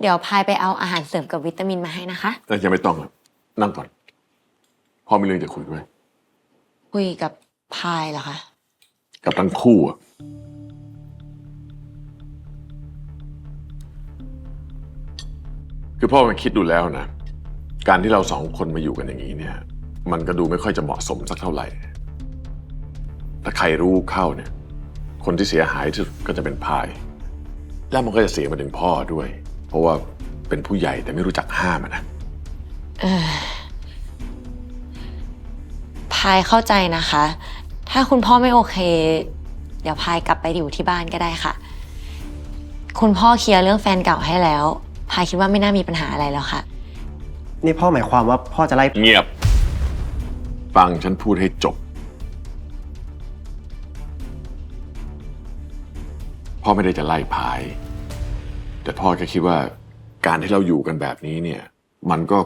เดี๋ยวพายไปเอาอาหารเสริมกับวิตามินมาให้นะคะเอ้ยยังไม่ต้องอะนั่งก่อนพ่อมีเรื่องจะคุยด้วยคุยกับพายเหรอคะ กับทั้งคู่อะคือพ่อมาคิดดูแล้วนะ การที่เราสองคนมาอยู่กันอย่างนี้เนี่ย มันก็ดูไม่ค่อยจะเหมาะสมสักเท่าไหร่ ถ้าใครรู้เข้าเนี่ย คนที่เสียหายที่สุดก็จะเป็นพาย แล้วมันก็จะเสียมาถึงพ่อด้วย เพราะว่าเป็นผู้ใหญ่แต่ไม่รู้จักห้ามอะนะ พายเข้าใจนะคะ ถ้าคุณพ่อไม่โอเค เดี๋ยวพายกลับไปอยู่ที่บ้านก็ได้ค่ะ คุณพ่อเคลียร์เรื่องแฟนเก่าให้แล้ว พายคิดว่าไม่น่ามีปัญหาอะไรแล้วค่ะ นี่พ่อหมายความว่าพ่อจะไล่ เงียบ ฟังฉันพูดให้จบ พ่อไม่ได้จะไล่พาย แต่พ่อแค่คิดว่าการที่เราอยู่กันแบบนี้เนี่ย มันก็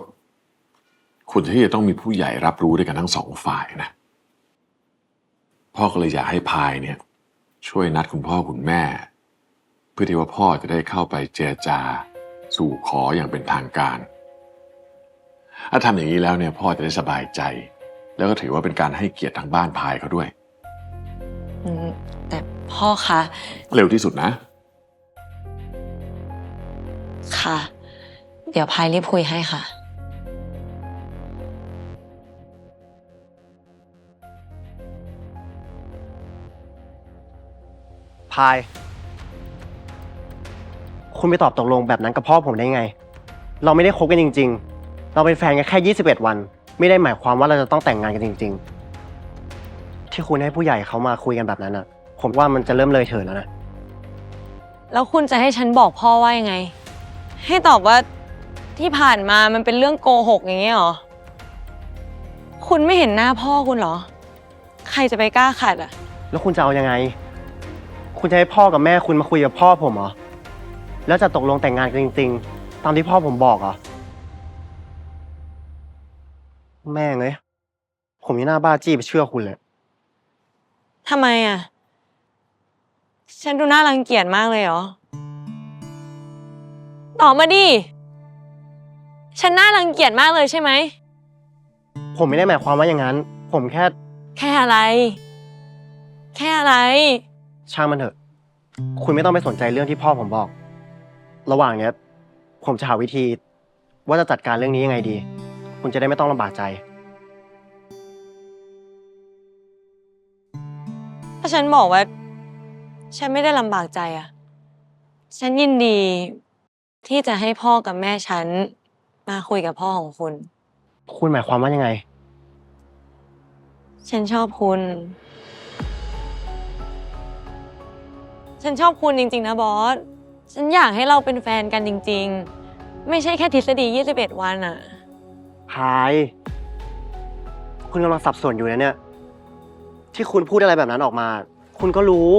ควรที่จะต้องมีผู้ใหญ่รับรู้ด้วยกันทั้งสองฝ่ายนะ พ่อก็เลยอยากให้พายเนี่ย ช่วยนัดคุณพ่อคุณแม่ เพื่อที่ว่าพ่อจะได้เข้าไปเจรจา สู่ขออย่างเป็นทางการ ถ้าทำอย่างนี้แล้วเนี่ยพ่อจะได้สบายใจ แล้วก็ถือว่าเป็นการให้เกียรติทางบ้านพายเขาด้วย อืมแต่พ่อคะ เร็วที่สุดนะ ค่ะ เดี๋ยวพายรีบคุยให้ค่ะ พาย คุณไปตอบตกลงแบบนั้นกับพ่อผมได้ไง เราไม่ได้คบกันจริง ๆ เราเป็นแฟนกันแค่ 21 วัน ไม่ได้หมายความว่าเราจะต้องแต่งงานกันจริง ๆ ที่คุณให้ผู้ใหญ่เขามาคุยกันแบบนั้นอะ ผมว่ามันจะเริ่มเลยเถิดแล้วนะ แล้วคุณจะให้ฉันบอกพ่อว่ายังไง ให้ตอบว่าที่ผ่านมามันเป็นเรื่องโกหกอย่างเงี้ยเหรอ คุณไม่เห็นหน้าพ่อคุณเหรอ ใครจะไปกล้าขัดอะ แล้วคุณจะเอายังไง คุณจะให้พ่อกับแม่คุณมาคุยกับพ่อผมเหรอ แล้วจะตกลงแต่งงานกันจริง ๆ ตามที่พ่อผมบอกเหรอ แม่งเลยผมยังหน้าบ้าจี้ไปเชื่อคุณเลย ทำไมอะ ฉันดูน่ารังเกียจมากเลยเหรอ ตอบมาดิ ฉันน่ารังเกียจมากเลยใช่ไหม ผมไม่ได้หมายความว่าอย่างนั้น ผมแค่แค่อะไร แค่อะไร ช่างมันเถอะ คุณไม่ต้องไปสนใจเรื่องที่พ่อผมบอก ระหว่างเนี้ย ผมจะหาวิธี ว่าจะจัดการเรื่องนี้ยังไงดี คุณจะได้ไม่ต้องลำบากใจ ถ้าฉันบอกว่า ฉันไม่ได้ลำบากใจอะ ฉันยินดี ที่จะให้พ่อกับแม่ฉันมาคุยกับพ่อของคุณ คุณหมายความว่ายังไง ฉันชอบคุณ ฉันชอบคุณจริง ๆ นะบอส ฉันอยากให้เราเป็นแฟนกันจริง ๆ ไม่ใช่แค่ทฤษฎี 21 วันอะพาย คุณกำลังสับสนอยู่นะเนี่ย ที่คุณพูดอะไรแบบนั้นออกมา คุณก็รู้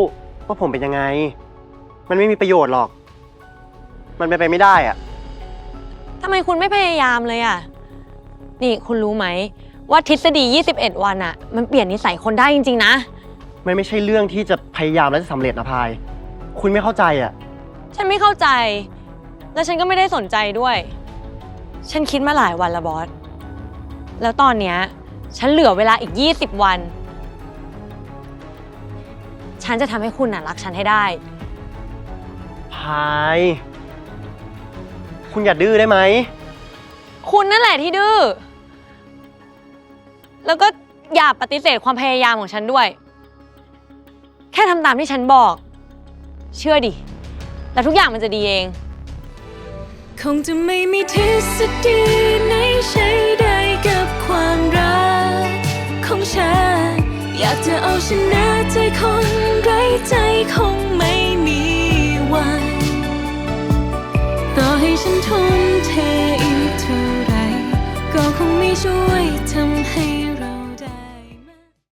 ว่าผมเป็นยังไง มันไม่มีประโยชน์หรอก มันเป็นไปไม่ได้อะทำไมคุณไม่พยายามเลยอะนี่คุณรู้ไหม ว่าทฤษฎี 21 วันอะมันเปลี่ยนนิสัยคนได้จริง ๆ นะ มันไม่ใช่เรื่องที่จะพยายามแล้วจะสำเร็จนะพาย คุณไม่เข้าใจอะ ฉันไม่เข้าใจ แล้วฉันก็ไม่ได้สนใจด้วย ฉันคิดมาหลายวันแล้วบอส แล้วตอนเนี้ย ฉันเหลือเวลาอีก 20 วัน ฉันจะทำให้คุณน่ะรักฉันให้ได้ พาย คุณอย่าดื้อได้ไหม คุณนั่นแหละที่ดื้อ แล้วก็อย่าปฏิเสธความพยายามของฉันด้วย แค่ทำตามที่ฉันบอก เชื่อดิ แล้วทุกอย่างมันจะดีเอง คงจะไม่มีทฤษฎีไหนใช้ได้กับความรักของฉัน อยากจะเอาชนะใจคนไร้ใจคง ฉันทุ่มเทอีกเท่าไร ก็คงไม่ช่วยทำให้